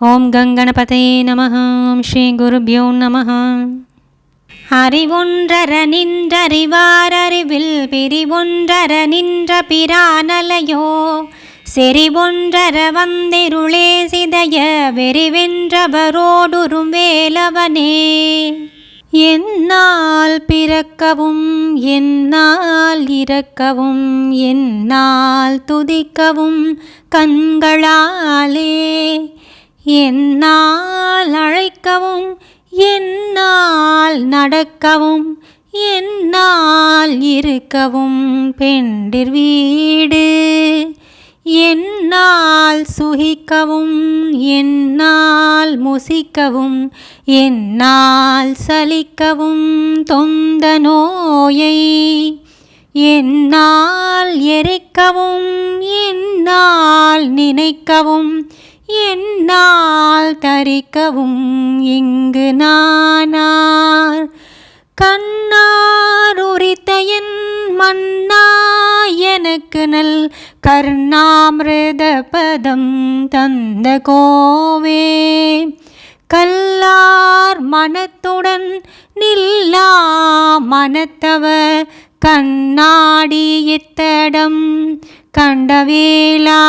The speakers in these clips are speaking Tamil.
ஓம் கங்கணபதே நம ஸ்ரீ குருபியோ நம அறிவொன்றர நின்றறிவாரறிவில் பிரிவொன்றர நின்ற பிரானலையோ செறிவொன்றர வந்திருளே சிதைய வெறிவென்றவரோடுரும் வேலவனே. என்னால் பிறக்கவும் என்னால் இறக்கவும் என்னால் துதிக்கவும் கண்களாலே என்னால் அழைக்கவும் என்னால் நடக்கவும் என்னால் இருக்கவும் பெண்டிர் வீடு. என்னால் சுகிக்கவும் என்னால் முசிக்கவும் என்னால் சலிக்கவும் தொந்த நோயை. என்னால் எரிக்கவும் என்னால் நினைக்கவும் என்னால் தரிக்கவும் இங்கு நானார். கண்ணார் உரித்த என் மன்னா எனக்கு நல் கர்ணாமிருத பதம் தந்த கோவே. கல்லார் மனத்துடன் நில்லா மனத்தவர் கண்ணாடி இத்தடம் கண்டவேலா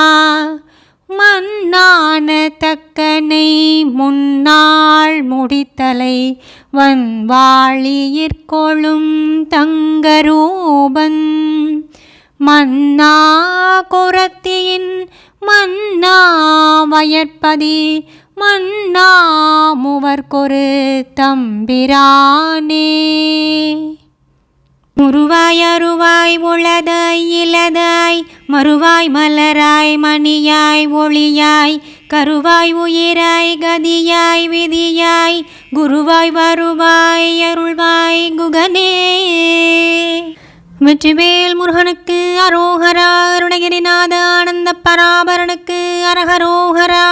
மன்னான தக்கனை முன்னாள் முடித்தலை வன்வாழியிற்கொழும் தங்கரூபன். மன்னா குரத்தியின் மன்னா வயற்பதி மன்னா முவர்கொரு தம்பிரானே. உருவாய் அருவாய் உளதாய் இலதாய் மணியாய் மறுவாய் மலராய் மணியாய் ஒளியாய் கருவாய் உயிராய் கதியாய் விதியாய் குருவாய் வருவாய் அருள்வாய் குகனே. வெற்றிவேல் முருகனுக்கு அரோகரா அருணகிரிநாத ஆனந்த பராபரனுக்கு அரஹரோஹரா